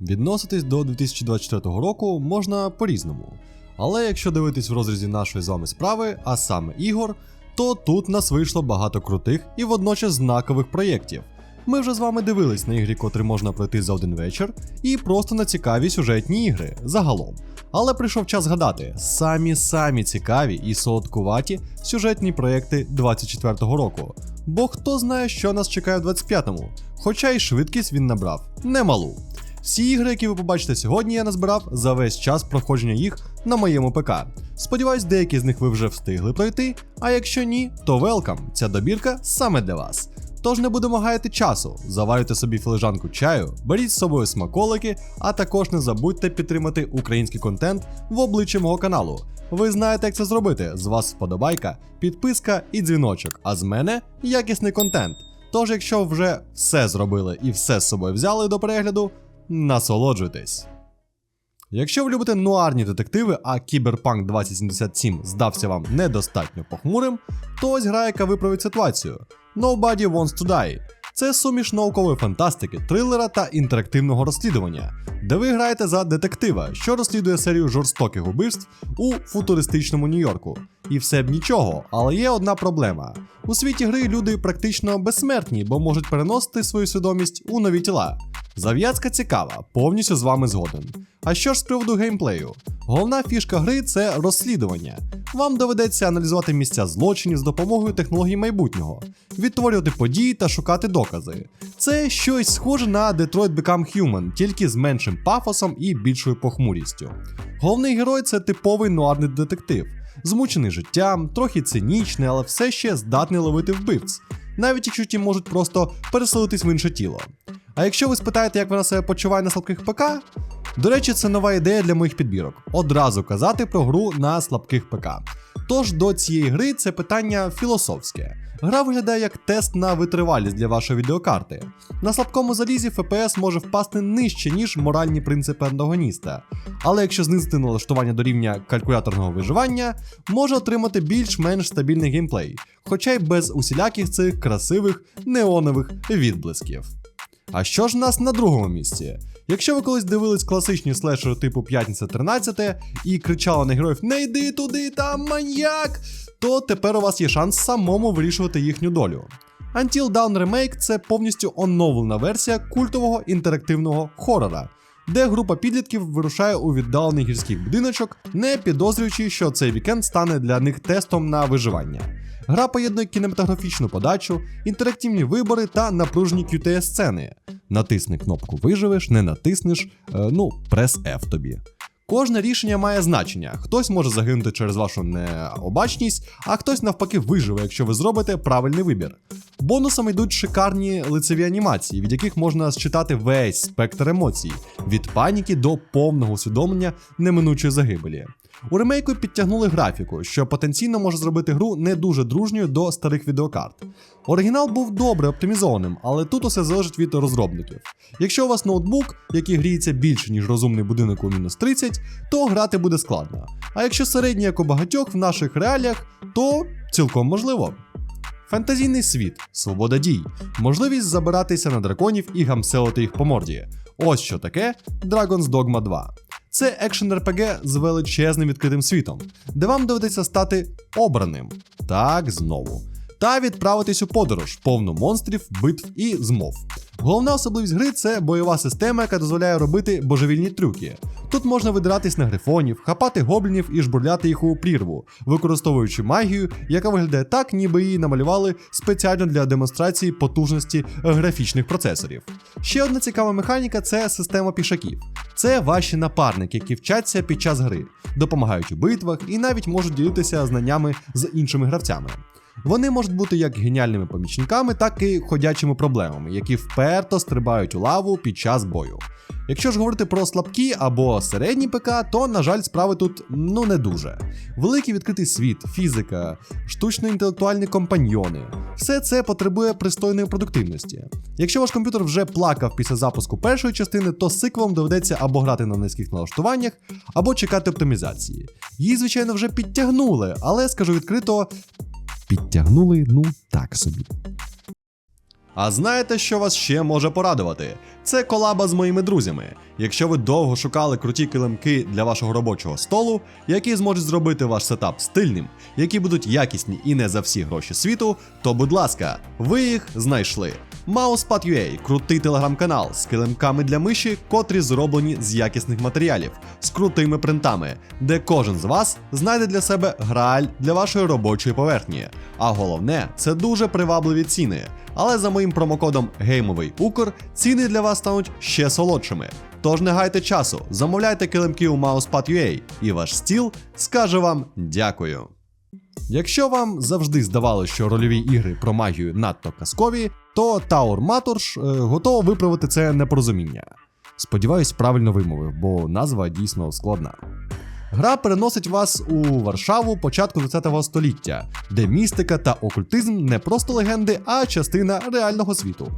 Відноситись до 2024 року можна по-різному. Але якщо дивитись в розрізі нашої з вами справи, а саме ігор, то тут нас вийшло багато крутих і водночас знакових проєктів. Ми вже з вами дивились на ігрі, котрі можна пройти за один вечір, і просто на цікаві сюжетні ігри загалом. Але прийшов час згадати самі самі цікаві і солодкуваті сюжетні проєкти 24-го року. Бо хто знає, що нас чекає в 25-му, хоча й швидкість він набрав немалу. Всі ігри, які ви побачите сьогодні, я назбирав за весь час проходження їх на моєму ПК. Сподіваюсь, деякі з них ви вже встигли пройти, а якщо ні, то велкам, ця добірка саме для вас. Тож не будемо гаяти часу, заварюйте собі філижанку чаю, беріть з собою смаколики, а також не забудьте підтримати український контент в обличчі мого каналу. Ви знаєте, як це зробити. З вас вподобайка, підписка і дзвіночок, а з мене якісний контент. Тож, якщо вже все зробили і все з собою взяли до перегляду, насолоджуйтесь. Якщо ви любите нуарні детективи, а Cyberpunk 2077 здався вам недостатньо похмурим, то ось гра, яка виправить ситуацію. Nobody Wants to Die. Це суміш наукової фантастики, трилера та інтерактивного розслідування, де ви граєте за детектива, що розслідує серію жорстоких убивств у футуристичному Нью-Йорку. І все б нічого, але є одна проблема. У світі гри люди практично безсмертні, бо можуть переносити свою свідомість у нові тіла. Зав'язка цікава, повністю з вами згоден. А що ж з приводу геймплею? Головна фішка гри це розслідування. Вам доведеться аналізувати місця злочинів з допомогою технологій майбутнього, відтворювати події та шукати докази. Це щось схоже на Detroit Become Human, тільки з меншим пафосом і більшою похмурістю. Головний герой це типовий нуарний детектив, змучений життям, трохи цинічний, але все ще здатний ловити вбивць, навіть якщо ті можуть просто переселитись в інше тіло. А якщо ви спитаєте, як вона себе почуває на слабких ПК, до речі, це нова ідея для моїх підбірок. Одразу казати про гру на слабких ПК. Тож до цієї гри це питання філософське. Гра виглядає як тест на витривалість для вашої відеокарти. На слабкому залізі FPS може впасти нижче, ніж моральні принципи антагоніста. Але якщо знизити налаштування до рівня калькуляторного виживання, може отримати більш-менш стабільний геймплей, хоча й без усіляких цих красивих неонових відблисків. А що ж нас на другому місці? Якщо ви колись дивились класичні слешери типу П'ятниця 13 і кричали на героїв Не йди туди, там маньяк, то тепер у вас є шанс самому вирішувати їхню долю. Until Dawn Remake це повністю оновлена версія культового інтерактивного хорора, де група підлітків вирушає у віддалений гірський будиночок, не підозрюючи, що цей вікенд стане для них тестом на виживання. Гра поєднує кінематографічну подачу, інтерактивні вибори та напружені QTE сцени. Натисни кнопку Виживеш, не натиснеш, е, ну, прес F тобі. Кожне рішення має значення. Хтось може загинути через вашу необачність, а хтось навпаки виживе, якщо ви зробите правильний вибір. Бонусом йдуть шикарні лицеві анімації, від яких можна считати весь спектр емоцій, від паніки до повного усвідомлення неминучої загибелі. У ремейку підтягнули графіку, що потенційно може зробити гру не дуже дружньою до старих відеокарт. Оригінал був добре оптимізованим, але тут усе залежить від розробників. Якщо у вас ноутбук, який гріється більше, ніж розумний будинок у мінус 30, то грати буде складно. А якщо середній, як у багатьох в наших реаліях, то цілком можливо. Фантазійний світ, свобода дій, можливість забиратися на драконів і гамселити їх по морді. Ось що таке Dragon's Dogma 2. Це екшен РПГ з величезним відкритим світом, де вам доведеться стати обраним. Так, знову. Та відправитись у подорож, повну монстрів, битв і змов. Головна особливість гри це бойова система, яка дозволяє робити божевільні трюки. Тут можна видиратись на грифонів, хапати гоблінів і жбурляти їх у прірву, використовуючи магію, яка виглядає так, ніби її намалювали спеціально для демонстрації потужності графічних процесорів. Ще одна цікава механіка це система пішаків. Це ваші напарники, які вчаться під час гри, допомагають у битвах і навіть можуть ділитися знаннями з іншими гравцями. Вони можуть бути як геніальними помічниками, так і ходячими проблемами, які вперто стрибають у лаву під час бою. Якщо ж говорити про слабкі або середні ПК, то, на жаль, справи тут ну не дуже. Великий відкритий світ, фізика, штучно-інтелектуальні компаньйони все це потребує пристойної продуктивності. Якщо ваш комп'ютер вже плакав після запуску першої частини, то сиквелом доведеться або грати на низьких налаштуваннях, або чекати оптимізації. Її, звичайно, вже підтягнули, але скажу відкрито, підтягнули ну так собі. А знаєте, що вас ще може порадувати? Це колаба з моїми друзями. Якщо ви довго шукали круті килимки для вашого робочого столу, які зможуть зробити ваш сетап стильним, які будуть якісні і не за всі гроші світу, то будь ласка, ви їх знайшли. Mousepad.ua – крутий телеграм-канал з килимками для миші, котрі зроблені з якісних матеріалів, з крутими принтами, де кожен з вас знайде для себе грааль для вашої робочої поверхні. А головне, це дуже привабливі ціни. Але за моїм промокодом Геймовий Укр ціни для вас стануть ще солодшими. Тож не гайте часу, замовляйте килимки у Mousepad.ua і ваш стіл скаже вам дякую. Якщо вам завжди здавалося, що рольові ігри про магію надто казкові, то Tower Matters е, готова виправити це непорозуміння. Сподіваюсь, правильно вимовив, бо назва дійсно складна. Гра переносить вас у Варшаву початку 20 століття, де містика та окультизм не просто легенди, а частина реального світу.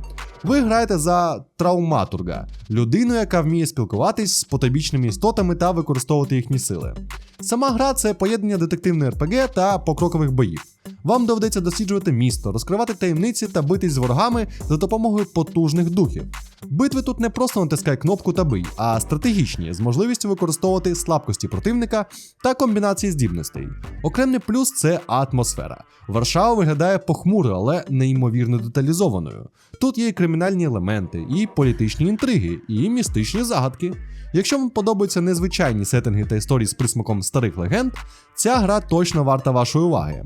Ви граєте за трауматурга, людину, яка вміє спілкуватись з потобічними істотами та використовувати їхні сили. Сама гра це поєднання детективної РПГ та покрокових боїв. Вам доведеться досліджувати місто, розкривати таємниці та битись з ворогами за допомогою потужних духів. Битви тут не просто натискай кнопку та бий, а стратегічні, з можливістю використовувати слабкості противника та комбінації здібностей. Окремий плюс це атмосфера. Варшава виглядає похмуро, але неймовірно деталізованою. Тут є і кримінальні елементи, і політичні інтриги, і містичні загадки. Якщо вам подобаються незвичайні сеттинги та історії з присмаком старих легенд, ця гра точно варта вашої уваги.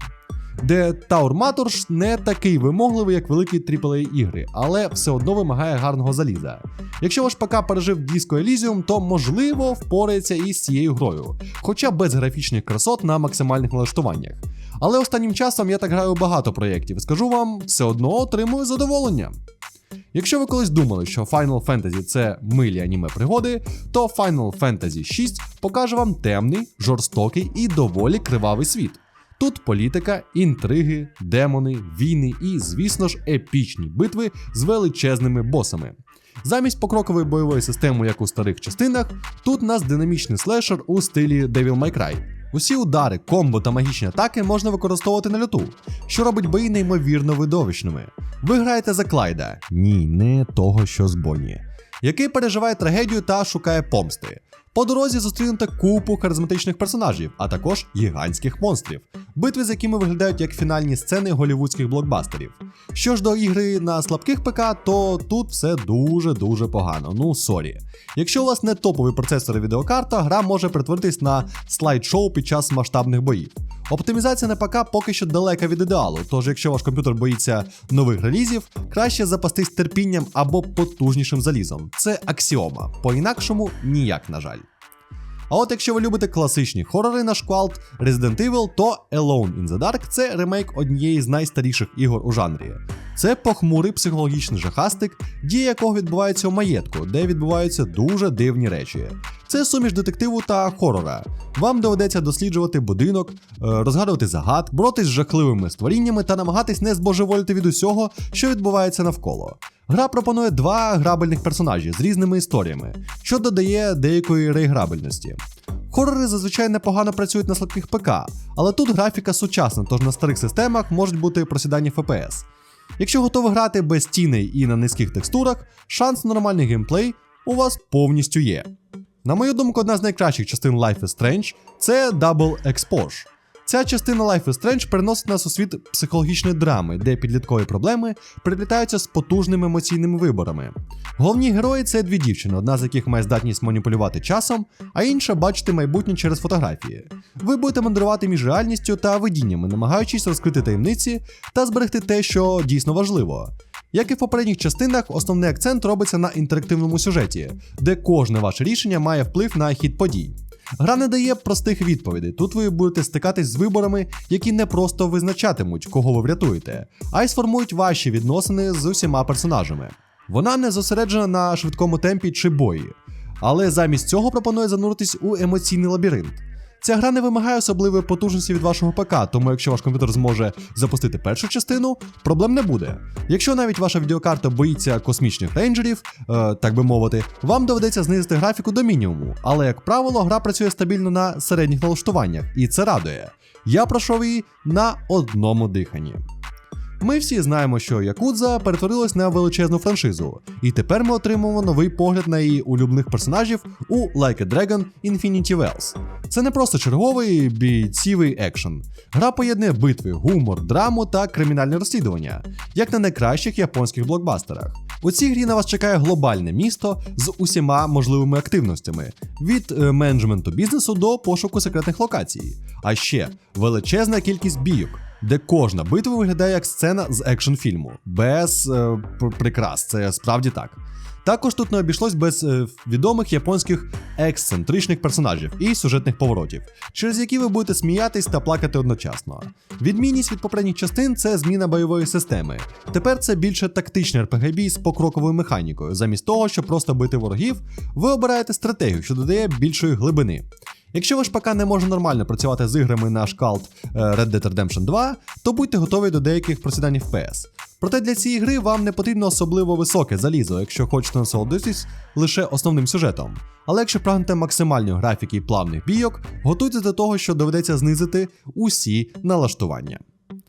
Де Tower Matters не такий вимогливий, як великі AAA ігри, але все одно вимагає гарного заліза. Якщо ваш ПК пережив Disco Elysium, то можливо впорається і з цією грою, хоча без графічних красот на максимальних налаштуваннях. Але останнім часом я так граю багато проєктів, скажу вам, все одно отримую задоволення. Якщо ви колись думали, що Final Fantasy це милі аніме пригоди, то Final Fantasy 6 покаже вам темний, жорстокий і доволі кривавий світ. Тут політика, інтриги, демони, війни і, звісно ж, епічні битви з величезними босами. Замість покрокової бойової системи, як у старих частинах, тут нас динамічний слешер у стилі Devil May Cry. Усі удари, комбо та магічні атаки можна використовувати на льоту, що робить бої неймовірно видовищними. Ви граєте за Клайда, ні, не того, що з Бонні, який переживає трагедію та шукає помсти. По дорозі зустрінете купу харизматичних персонажів, а також гігантських монстрів, битви з якими виглядають як фінальні сцени голівудських блокбастерів. Що ж до ігри на слабких ПК, то тут все дуже-дуже погано. Ну сорі. Якщо у вас не топовий процесор і відеокарта, гра може перетворитись на слайд-шоу під час масштабних боїв. Оптимізація на ПК поки що далека від ідеалу, тож якщо ваш комп'ютер боїться нових релізів, краще запастись терпінням або потужнішим залізом. Це аксіома, по-інакшому ніяк, на жаль. А от якщо ви любите класичні хорори на шквалт Resident Evil, то Alone in the Dark це ремейк однієї з найстаріших ігор у жанрі. Це похмурий психологічний жахастик, дія якого відбувається у маєтку, де відбуваються дуже дивні речі. Це суміш детективу та хорора. Вам доведеться досліджувати будинок, е, розгадувати загад, боротись з жахливими створіннями та намагатись не збожеволіти від усього, що відбувається навколо. Гра пропонує два грабельних персонажі з різними історіями, що додає деякої реіграбельності. Хорори зазвичай непогано працюють на слабких ПК, але тут графіка сучасна, тож на старих системах можуть бути просідання FPS. Якщо готові грати без тіней і на низьких текстурах, шанс на нормальний геймплей у вас повністю є. На мою думку, одна з найкращих частин Life is Strange це Double Exposure. Ця частина Life is Strange переносить нас у світ психологічної драми, де підліткові проблеми приплітаються з потужними емоційними виборами. Головні герої це дві дівчини, одна з яких має здатність маніпулювати часом, а інша бачити майбутнє через фотографії. Ви будете мандрувати між реальністю та видіннями, намагаючись розкрити таємниці та зберегти те, що дійсно важливо. Як і в попередніх частинах, основний акцент робиться на інтерактивному сюжеті, де кожне ваше рішення має вплив на хід подій. Гра не дає простих відповідей. Тут ви будете стикатись з виборами, які не просто визначатимуть, кого ви врятуєте, а й сформують ваші відносини з усіма персонажами. Вона не зосереджена на швидкому темпі чи бої, але замість цього пропонує зануритись у емоційний лабіринт. Ця гра не вимагає особливої потужності від вашого ПК, тому якщо ваш комп'ютер зможе запустити першу частину, проблем не буде. Якщо навіть ваша відеокарта боїться космічних рейнджерів, е, так би мовити, вам доведеться знизити графіку до мінімуму, але, як правило, гра працює стабільно на середніх налаштуваннях, і це радує. Я пройшов її на одному диханні. Ми всі знаємо, що Якудза перетворилась на величезну франшизу, і тепер ми отримуємо новий погляд на її улюблених персонажів у Like a Dragon Infinity Wells. Це не просто черговий бійцівий екшен. Гра поєднує битви, гумор, драму та кримінальне розслідування, як на найкращих японських блокбастерах. У цій грі на вас чекає глобальне місто з усіма можливими активностями від е, менеджменту бізнесу до пошуку секретних локацій. А ще величезна кількість бійок, де кожна битва виглядає як сцена з екшн фільму, без е, прикрас. Це справді так. Також тут не обійшлось без е, відомих японських ексцентричних персонажів і сюжетних поворотів, через які ви будете сміятись та плакати одночасно. Відмінність від попередніх частин це зміна бойової системи. Тепер це більше тактичний rpg бій з покроковою механікою. Замість того, щоб просто бити ворогів, ви обираєте стратегію, що додає більшої глибини. Якщо ваш ПК не може нормально працювати з іграми на шкалт е, Red Dead Redemption 2, то будьте готові до деяких просідань FPS. Проте для цієї гри вам не потрібно особливо високе залізо, якщо хочете насолодитись лише основним сюжетом. Але якщо прагнете максимальної графіки і плавних бійок, готуйтесь до того, що доведеться знизити усі налаштування.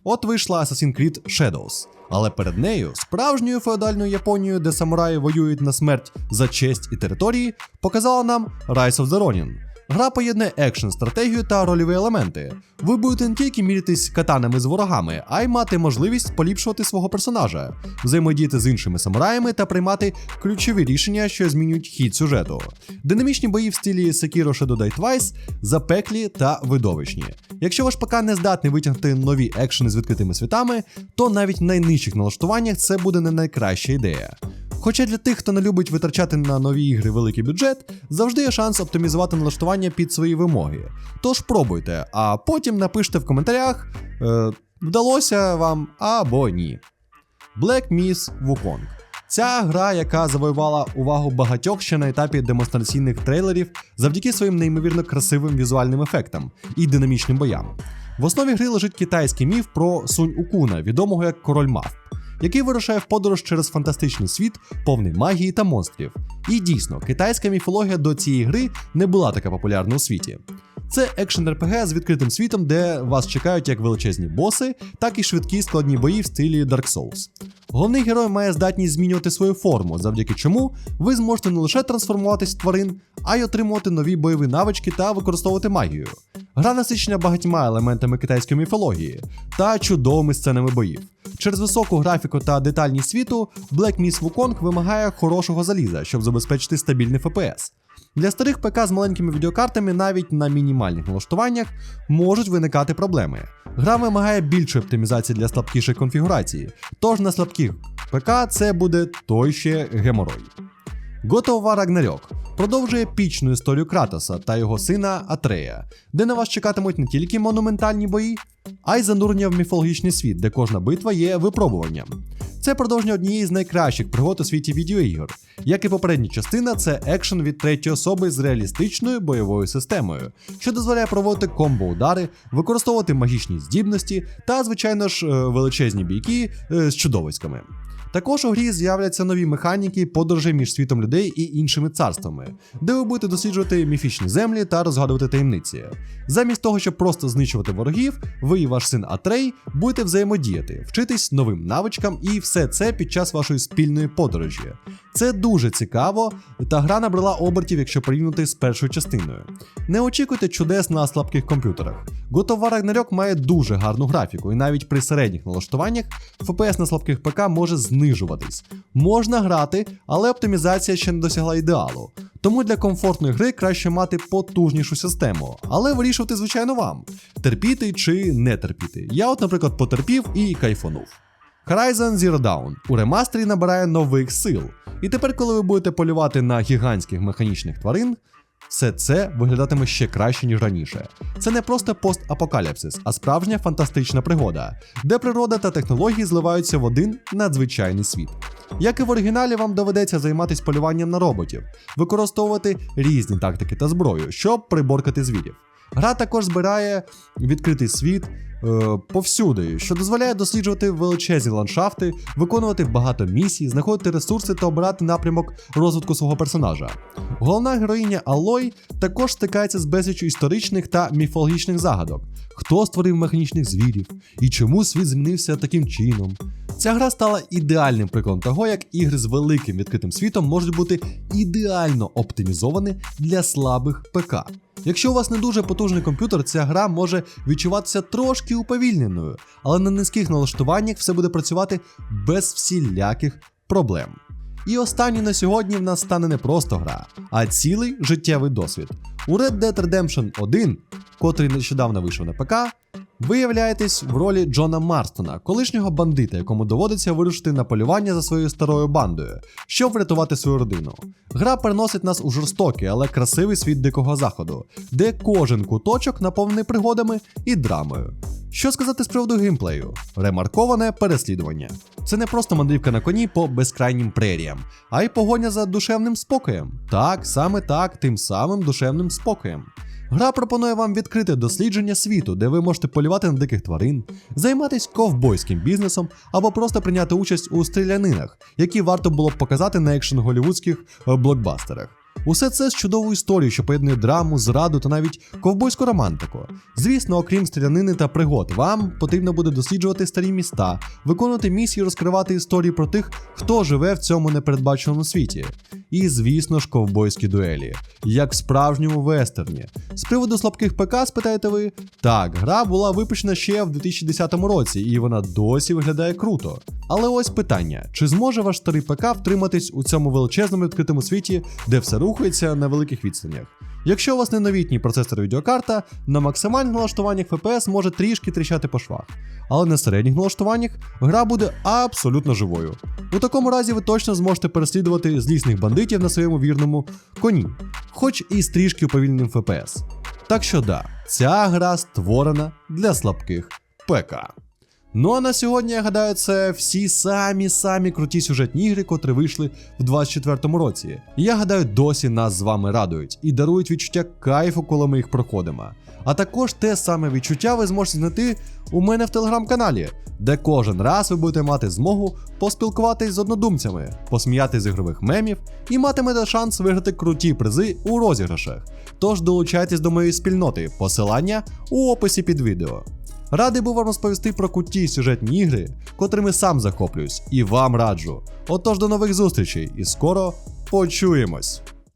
От вийшла Assassin's Creed Shadows. Але перед нею, справжньою феодальною Японією, де самураї воюють на смерть за честь і території, показала нам Rise of the Ronin. Гра поєднує екшен, стратегію та рольові елементи. Ви будете не тільки мірятись катанами з ворогами, а й мати можливість поліпшувати свого персонажа, взаємодіяти з іншими самураями та приймати ключові рішення, що змінюють хід сюжету. Динамічні бої в стилі Sekiro Shadow Die Twice запеклі та видовищні. Якщо ваш ПК не здатний витягнути нові екшени з відкритими світами, то навіть в найнижчих налаштуваннях це буде не найкраща ідея. Хоча для тих, хто не любить витрачати на нові ігри великий бюджет, завжди є шанс оптимізувати налаштування під свої вимоги. Тож пробуйте, а потім напишіть в коментарях, е, вдалося вам або ні. Black Myth Wukong. Ця гра, яка завоювала увагу багатьох ще на етапі демонстраційних трейлерів завдяки своїм неймовірно красивим візуальним ефектам і динамічним боям. В основі гри лежить китайський міф про Сунь Укуна, відомого як король мавп який вирушає в подорож через фантастичний світ, повний магії та монстрів. І дійсно, китайська міфологія до цієї гри не була така популярна у світі. Це екшен РПГ з відкритим світом, де вас чекають як величезні боси, так і швидкі складні бої в стилі Dark Souls. Головний герой має здатність змінювати свою форму, завдяки чому ви зможете не лише трансформуватись в тварин, а й отримувати нові бойові навички та використовувати магію. Гра насичена багатьма елементами китайської міфології та чудовими сценами боїв. Через високу графіку та детальність світу Black Myth Wukong вимагає хорошого заліза, щоб забезпечити стабільний FPS. Для старих ПК з маленькими відеокартами навіть на мінімальних налаштуваннях можуть виникати проблеми. Гра вимагає більшої оптимізації для слабкіших конфігурацій, тож на слабких ПК це буде той ще геморой. War Ragnarok продовжує епічну історію Кратоса та його сина Атрея, де на вас чекатимуть не тільки монументальні бої, а й занурення в міфологічний світ, де кожна битва є випробуванням. Це продовження однієї з найкращих пригод у світі відеоігор. Як і попередня частина, це екшен від третьої особи з реалістичною бойовою системою, що дозволяє проводити комбо-удари, використовувати магічні здібності та, звичайно ж, е, величезні бійки е, з чудовиськами. Також у грі з'являться нові механіки подорожей між світом людей і іншими царствами, де ви будете досліджувати міфічні землі та розгадувати таємниці. Замість того, щоб просто знищувати ворогів, ви і ваш син Атрей будете взаємодіяти, вчитись новим навичкам і все це під час вашої спільної подорожі. Це дуже цікаво, та гра набрала обертів, якщо порівняти з першою частиною. Не очікуйте чудес на слабких комп'ютерах. God of War Ragnarok має дуже гарну графіку, і навіть при середніх налаштуваннях FPS на слабких ПК може знижуватись. Можна грати, але оптимізація ще не досягла ідеалу. Тому для комфортної гри краще мати потужнішу систему, але вирішувати, звичайно, вам терпіти чи не терпіти. Я, от, наприклад, потерпів і кайфанув. Horizon Zero Dawn у ремастері набирає нових сил. І тепер, коли ви будете полювати на гігантських механічних тварин, все це виглядатиме ще краще, ніж раніше. Це не просто постапокаліпсис, а справжня фантастична пригода, де природа та технології зливаються в один надзвичайний світ. Як і в оригіналі, вам доведеться займатися полюванням на роботів, використовувати різні тактики та зброю, щоб приборкати звірів. Гра також збирає відкритий світ. Е, Повсюди, що дозволяє досліджувати величезні ландшафти, виконувати багато місій, знаходити ресурси та обирати напрямок розвитку свого персонажа. Головна героїня Алой також стикається з безліччю історичних та міфологічних загадок: хто створив механічних звірів і чому світ змінився таким чином. Ця гра стала ідеальним прикладом того, як ігри з великим відкритим світом можуть бути ідеально оптимізовані для слабих ПК. Якщо у вас не дуже потужний комп'ютер, ця гра може відчуватися трошки уповільненою, але на низьких налаштуваннях все буде працювати без всіляких проблем. І останній на сьогодні в нас стане не просто гра, а цілий життєвий досвід. У Red Dead Redemption 1, котрий нещодавно вийшов на ПК, ви являєтесь в ролі Джона Марстона, колишнього бандита, якому доводиться вирушити на полювання за своєю старою бандою, щоб врятувати свою родину. Гра переносить нас у жорстокий, але красивий світ дикого заходу, де кожен куточок наповнений пригодами і драмою. Що сказати з приводу геймплею? Ремарковане переслідування. Це не просто мандрівка на коні по безкрайнім преріям, а й погоня за душевним спокоєм. Так, саме так, тим самим душевним спокоєм. Гра пропонує вам відкрите дослідження світу, де ви можете полювати на диких тварин, займатися ковбойським бізнесом або просто прийняти участь у стрілянинах, які варто було б показати на екшен голівудських блокбастерах. Усе це з чудовою історією, що поєднує драму, зраду та навіть ковбойську романтику. Звісно, окрім стрілянини та пригод, вам потрібно буде досліджувати старі міста, виконувати місії, розкривати історії про тих, хто живе в цьому непередбаченому світі. І, звісно ж, ковбойські дуелі, як в справжньому вестерні. З приводу слабких ПК, спитаєте ви? Так, гра була випущена ще в 2010 році, і вона досі виглядає круто. Але ось питання: чи зможе ваш старий ПК втриматись у цьому величезному відкритому світі, де все рухається на великих відстанях? Якщо у вас не новітній процесор відеокарта, на максимальних налаштуваннях FPS може трішки тріщати по швах, але на середніх налаштуваннях гра буде абсолютно живою. У такому разі ви точно зможете переслідувати злісних бандитів на своєму вірному коні, хоч і з трішки уповільненим FPS. Так що да, ця гра створена для слабких ПК. Ну а на сьогодні, я гадаю, це всі самі-самі круті сюжетні ігри, котрі вийшли в 24-му році. І я гадаю, досі нас з вами радують і дарують відчуття кайфу, коли ми їх проходимо. А також те саме відчуття ви зможете знайти у мене в телеграм-каналі, де кожен раз ви будете мати змогу поспілкуватись з однодумцями, посміятись з ігрових мемів і матимете шанс виграти круті призи у розіграшах. Тож долучайтесь до моєї спільноти, посилання у описі під відео. Радий був вам розповісти про куті сюжетні ігри, котрими сам захоплююсь, і вам раджу. Отож до нових зустрічей і скоро почуємось!